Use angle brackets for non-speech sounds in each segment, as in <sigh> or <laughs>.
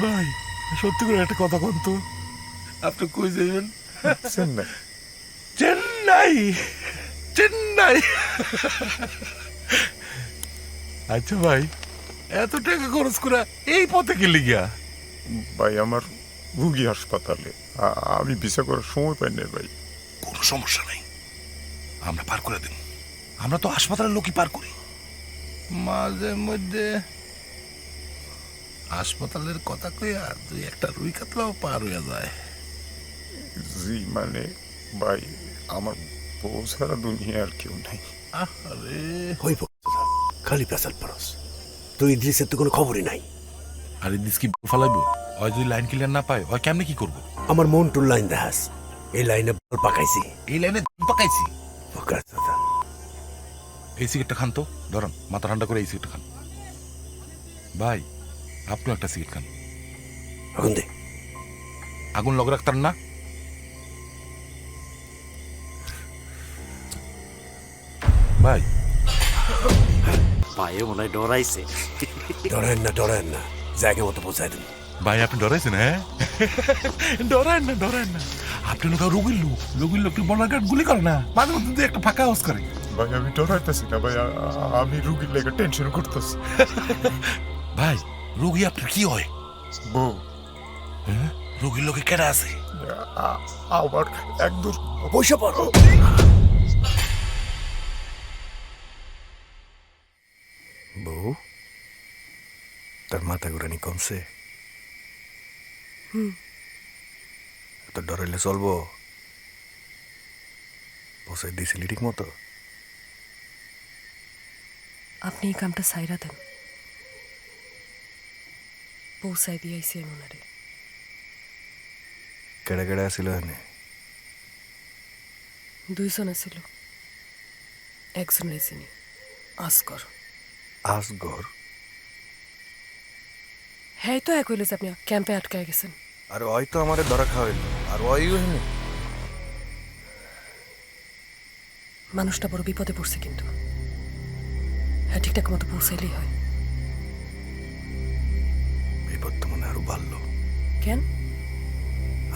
ভাই সত্যি করে একটা কথা কোন তো। আপনি কই যাবেন চেন্নাই। চেন্নাই? চেন্নাই? আচ্ছা ভাই এত টাকা খরচ করে এই পথে গেলি গিয়া? ভাই আমার রুগী হাসপাতালে। আমি ভিসা করার সময় পাই না ভাই। কোনো সমস্যা নাই। আমরা পার করে দেব। আমরা তো হাসপাতালের লোকই পার করি। মাঝে মধ্যে হাসপাতালের কথা কইয়া দুই একটা রুই কাতলাও পার হইয়া যায়। জি মানে ভাই আমার বউ ছাড়া দুনিয়া আর কেউ নাই। আরে হইব খালি পেশাল পারস তুই ইদ্রিসের তো কোনো খবরই নাই। আর ইদিস কি ফালাইবো? ওই যদি লাইন ক্লিয়ার না পায় ওই কেমনে কি করব? আমার মন টুর লাইন দেখাস। এই লাইনে বল পাকাইছি। এই লাইনে পাকাইছি? ফোকাস দাদা এই সিগারেটটা খান তো। ধরুন মাথা ঠান্ডা করে এই সিগারেটটা খান। ভাই আপনিও একটা সিগারেট খান। এখন দে। আগুন লগ রাখতার না? ভাই। পায়ে মনে হয় ডরাইছে। ডরেন না ডরেন না। জায়গা মতো পৌঁছায় দেবো ভাই আপনি ডরাইছেন হ্যাঁ? ডরান না ডরান না। আপনি লোক রুগীর লোক। রুগীর লোক বলার গুলি করে না? মাঝে মধ্যে একটা ফাঁকা হাউস করে। ভাই আমি ডরাইতেছি না ভাই আমি রুগীর লেগে টেনশন করতেছি। <laughs> ভাই রুগী আপনার কি হয়? বউ। হ্যাঁ? রুগীর লোকে কেটে আছে? আমার একদম পয়সা পারো বউ তার মাথা ঘুরানি কমছে। এত ডরাইলে চলবো? পৌঁছাই দিয়েছিলি ঠিক মতো আপনি এই কামটা সাইরা দেন। পৌঁছাই দিয়েছি আমি ওনারে। কেড়া কেড়া আসিল এনে দুইজন আছিল একজন রেসিনি আসকর আসগর হ্যাঁ তো এক হইলে যে আপনি ক্যাম্পে আটকায় গেছেন। আর ওই তো আমারে ধরা খাওয়াইল আর ওইও হেনে মানুষটা বড় বিপদে পড়ছে কিন্তু। হ্যাঁ ঠিকঠাক মতো পৌঁছাইলেই হয়। বিপদ তো মনে আরও বাড়লো। কেন?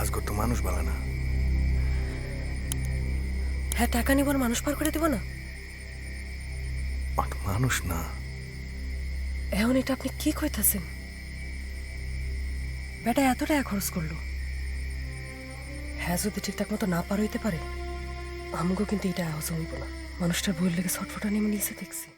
আজগর তো মানুষ বালা না। হ্যাঁ টাকা নিব আর মানুষ পার করে দিব না? মানুষ না। এখন এটা আপনি কি কইতাছেন? বেটা এত টাকা খরচ করল। হ্যাঁ যদি ঠিকঠাক মতো না পার হইতে পারে আমগো কিন্তু এটা হজম হইব না। মানুষটার বই লেগে ছটফটা নেমে নিচে দেখছি।